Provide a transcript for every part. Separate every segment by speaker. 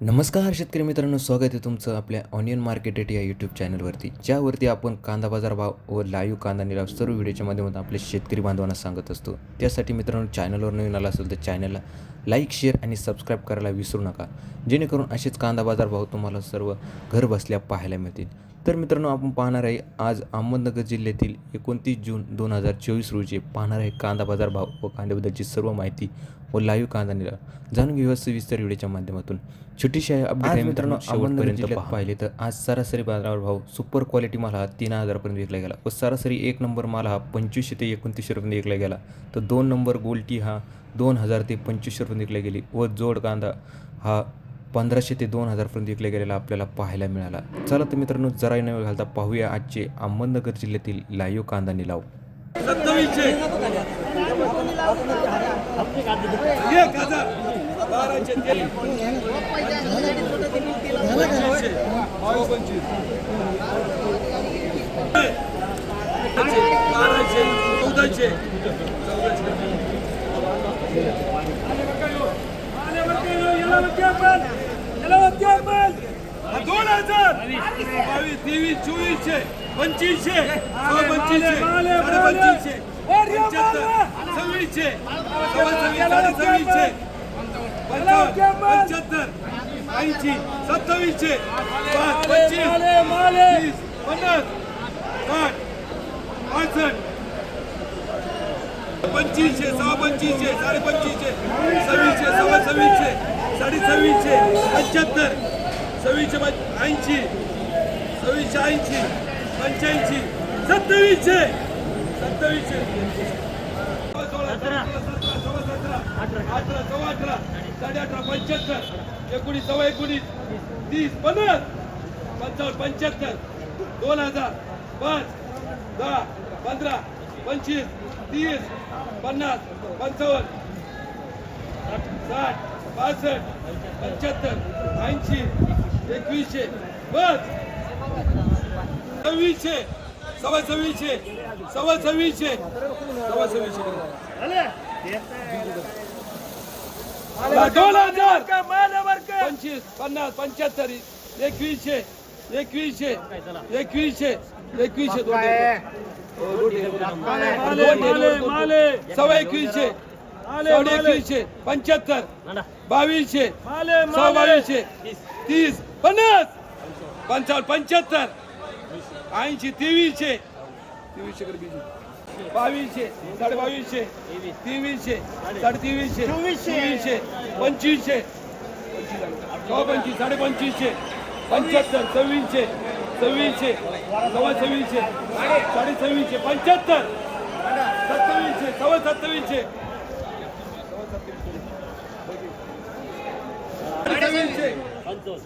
Speaker 1: नमस्कार शेतकरी मित्रांनो स्वागत आहे तुमचं आपल्या ऑनियन मार्केटेट या यूट्यूब चॅनलवरती ज्यावरती आपण कांदा बाजार भाव व लाईव्ह कांदा निलाव सर्व व्हिडिओच्या माध्यमातून आपल्या शेतकरी बांधवांना सांगत असतो. त्यासाठी मित्रांनो चॅनलवर नवीन आला असेल तर चॅनलला लाईक शेअर आणि सबस्क्राईब करायला विसरू नका. जेणेकरून असेच कांदा बाजार भाव तुम्हाला सर्व घर बसल्या पाहायला मिळतील. तर मित्रांनो आपण पाहणार आहे आज अहमदनगर जिल्ह्यातील एकोणतीस जून दोन हजार चोवीस रोजी पाहणार आहे कांदा बाजार भाव व कांद्याबद्दलची सर्व माहिती व लाईव्ह कांदा निलाव जाणून घेऊया सविस्तर व्हिडिओच्या माध्यमातून. छोटीशी आहे अपडेट आहे मित्रांनो शेवटपर्यंत पाहिले तर आज सरासरी बाजारावर भाव सुपर क्वालिटी माल हा तीन हजारपर्यंत विकला गेला. व सरासरी एक नंबर माल हा पंचवीसशे ते एकोणतीसशे रुपये विकला गेला. तर दोन नंबर गोल्टी हा दोन हजार ते पंचवीसशे रुपये विकला गेली. व जोड कांदा हा पंधराशे ते दोन हजारपर्यंत विकला गेलेला आपल्याला पाहायला मिळाला. चला तर मित्रांनो जरा न घालता पाहूया आजचे अहमदनगर जिल्ह्यातील लाईव्ह कांदा निलाव
Speaker 2: सत्तावीसशे एक हजार बाराशे तेवीस पंचवीसशे बारा पंचवीस बाराशे चौदाशे दोन हजार बावीस तेवीस चोवीसशे पंचवीसशे सहा पंचवीसशे साडे पंचवीसशे पंच्याहत्तर सव्वीसशे सव्वा सव्वीसशे पंच्याहत्तर ऐंशी सत्तावीसशे पाच पंचवीस पन्नास साठ पासष्ट. पंचवीसशे सहा पंचवीसशे साडे पंचवीसशे सव्वीसशे सव्वा सव्वीसशे साडे सव्वीसशे पंच्याहत्तर. सव्वीसशे ऐंशी. सव्वीसशे ऐंशी पंच्याऐंशी. सत्तावीसशे सत्तावीसशे सोळा, सतरा, सतरा, सव्वा सतरा, अठरा सव्वा अठरा. साडे अठरा पंच्याहत्तर. एकोणीस सव्वा एकोणीस. तीस पन्नास. पंचावन्न पंच्याहत्तर. दोन हजार पाच दहा पंधरा पंचवीस तीस पन्नास पंचावन्न. साठ पासष्ट पंच्याहत्तर ऐंशी एकवीसशे. बस. सव्वीसशे. सव्वा सव्वीसशे. सव्वा सव्वीसशे. सव्वा सव्वीसशे. दोन हजार. पंचवीस पन्नास पंच्याहत्तर एकवीसशे एकवीसशे एकवीसशे एकवीसशे सव्वा एकवीसशे साडे एकवीसशे पंच्याहत्तर बावीसशे सव्वा बावीसशे तीस पन्नास. पंचावन्न पंच्याहत्तर ऐंशी तेवीसशे. तेवीसशे कर बीजी बावीसशे. साडे बावीसशे तेवीसशे साडे तेवीसशे चोवीसशे. पंचवीसशे. सव्वा पंचवीस साडे पंचवीसशे पंच्याहत्तर सव्वीसशे सव्वीसशे सव्वा सव्वीसशे साडे सव्वीसशे पंच्याहत्तर सत्तावीसशे सव्वा सत्तावीसशे. सत्तावीसशे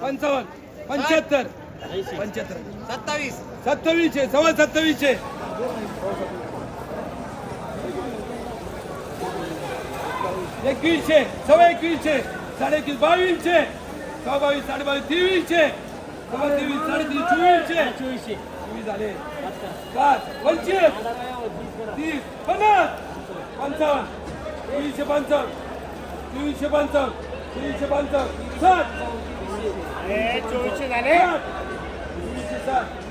Speaker 2: पंचावन्न पंच्याहत्तर पंच्याहत्तर.
Speaker 3: सत्तावीस.
Speaker 2: सत्तावीसशे सव्वा सत्तावीसशे. एकवीसशे सव्वा एकवीसशे साडे एकवीस बावीसशे सव्वा बावीस साडे बावीस तेवीसशे सव्वा तेवीस साडे तीस चोवीसशे. चोवीसशे. चोवीस झाले? पाच पंचवीस तीस पन्नास पंचावन्न चोवीसशे पंचावन्न चोवीसशे पंचावन्न चोवीसशे पंचावन्न साठ
Speaker 3: चोवीसशे झाले?
Speaker 2: चोवीसशे साठ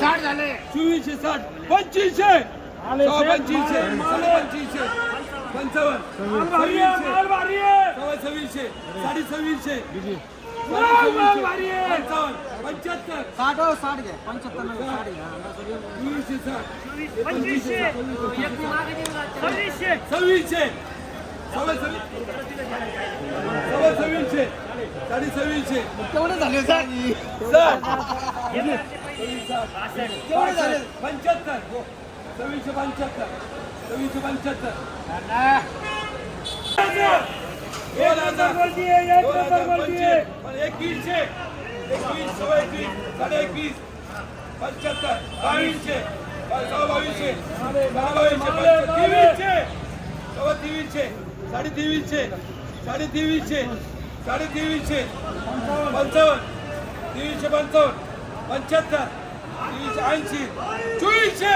Speaker 3: साठ झाले
Speaker 2: चोवीसशे साठ पंचवीसशे पंचवीसशे पंचवीसशे पंचावन्न. सव्वा सव्वीसशे साडे सव्वीसशे पंच्याहत्तर.
Speaker 3: साठ हो साठ घ्या. पंच्याहत्तर
Speaker 2: सव्वीसशे सव्वा सव्वीस सव्वा सव्वीसशे. साडे सव्वीसशे
Speaker 3: केवढे झाले साठ
Speaker 2: केवढे झाले? पंच्याहत्तर सव्वीसशे पंच्याहत्तर सव्वीसशे पंच्याहत्तर एकवीसशे. एकवीस सव्वा एकवीस. साडे एकवीस. पंच्याहत्तर बावीसशे. सव्वा बावीसशे. दहा बावीसशे तेवीसशे. सव्वा तेवीसशे. साडे तेवीसशे. साडे तेवीसशे. साडे तेवीसशे पंचावन्न तेवीसशे पंचावन्न पंच्याहत्तर तीनशे ऐंशी चोवीसशे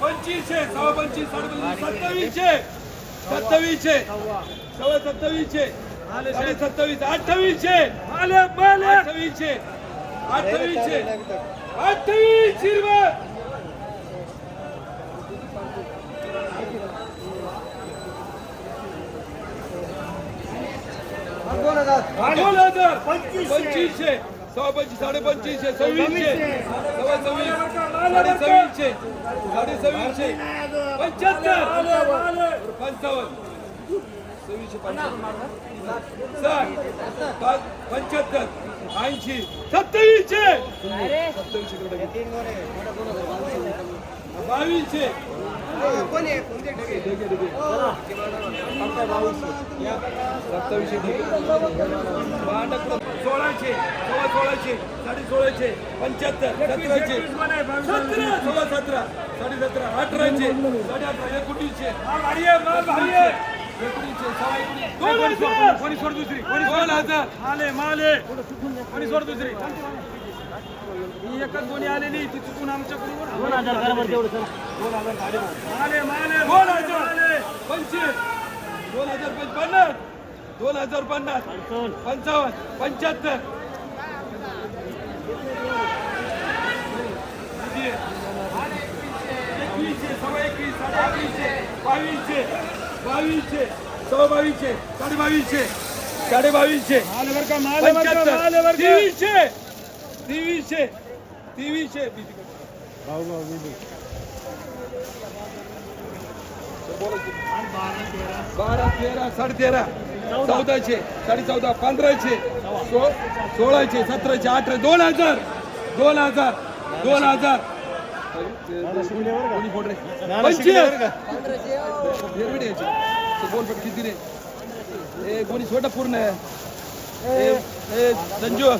Speaker 2: पंचवीसशे सव्वा पंचवीस साडे सत्तावीसशे सत्तावीसशे सव्वा सत्तावीसशे साडे सत्तावीस अठ्ठावीसशे अठ्ठावीसशे अठ्ठावीसशे अठ्ठावीस रुपये दोन हजार पंचवीसशे. सव्वा पंचवीस साडे पंचवीसशे सव्वीसशे सव्वा सव्वीस साडे सव्वीसशे साडे सव्वीसशे पंच्याहत्तर. पंचावन्न. सव्वीसशे पंचावन्न. साठ पाच पंच्याहत्तर. ऐंशी. सत्तावीसशे. सत्तावीसशे बावीसशे. सोळाशे सव्वा सोळाशे साडे सोळाशे पंच्याहत्तर सतराशे सतरा सव्वा सतरा साडे सतरा अठराशे साडे अठरा एकोणीसशे एकोणीसशे सव्वा एकोणीस दोन हजार कोणी सोड दुसरी कोणी दोन हजार
Speaker 4: माले माले कोणी सोड दुसरी ही एकच गोणी आलेली ती चुकून आमच्याकडून दोन हजार माले माले
Speaker 2: दोन हजार. पंचवीस. दोन हजार पन्नास दोन हजार पन्नास. पंचावन्न. पंच्याहत्तर? एकवीसशे सव्वा एकवीस साडे एकवीसशे बावीसशे बावीसशे सव्वा बावीसशे साडे बावीसशे साडे बावीसशे
Speaker 4: माले बर का माले बर का माले
Speaker 2: पंच्याहत्तर
Speaker 4: बर का
Speaker 2: तेवीसशे. तेवीसशे. तेवीसशे बारा तेरा साडे तेरा चौदाशे साडे चौदा पंधराशे सोळाशे सतराशे अठरा दोन हजार दोन हजार दोन हजार. बोल किती रे? कोणी छोटा पूर्ण? संजू.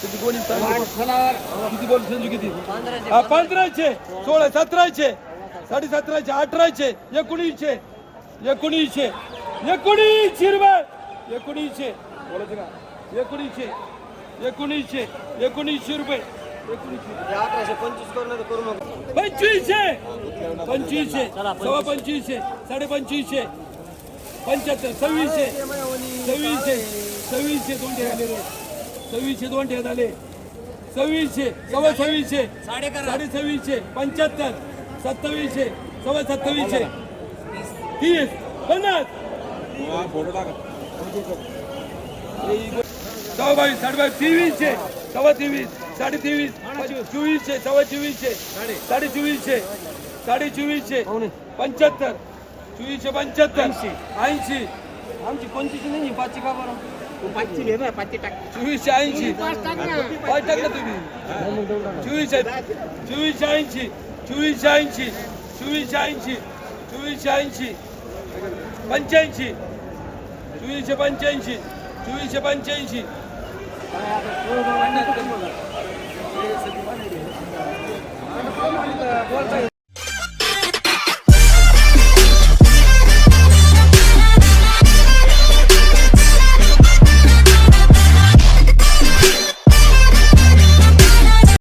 Speaker 2: किती बोल संजू किती? पंधराशे. सोळा सतराशे. साडे सतराशे अठराशे. एकोणीसशे. एकोणीसशे. एकोणीसशे रुपये. एकोणीसशे. बोलायचं का? एकोणीसशे. एकोणीसशे. एकोणीसशे रुपये. एकोणीसशे.
Speaker 3: अठराशे पंचवीस करून करू नको.
Speaker 2: पंचवीसशे. पंचवीसशे. सव्वा पंचवीसशे. साडे पंचवीसशे पंच्याहत्तर. सव्वीसशे. सव्वीसशे. सव्वीसशे दोन ठे झाले रे. सव्वीसशे दोन ठे झाले सव्वीसशे सव्वा सव्वीसशे साडे सव्वीसशे पंच्याहत्तर सत्तावीसशे सव्वा सत्तावीसशे. तीस पन्नास. सव्वा बावीस साडे बावीस तेवीसशे सव्वा तेवीस साडे तेवीस चोवीसशे सव्वा चोवीसशे साडे चोवीसशे साडे चोवीसशे पंच्याहत्तर चोवीसशे पंच्याहत्तर ऐंशी.
Speaker 3: आमची कोणतीच नाही पाचशे का बरं? पाचशे घे ना पाचशे टाक.
Speaker 2: चोवीसशे ऐंशी. काय टाकलं तुम्ही. चोवीसशे चोवीसशे ऐंशी चोवीसशे ऐंशी चोवीसशे ऐंशी चोवीसशे ऐंशी पंच्याऐंशी चोवीसशे पंच्याऐंशी चोवीसशे पंच्याऐंशी.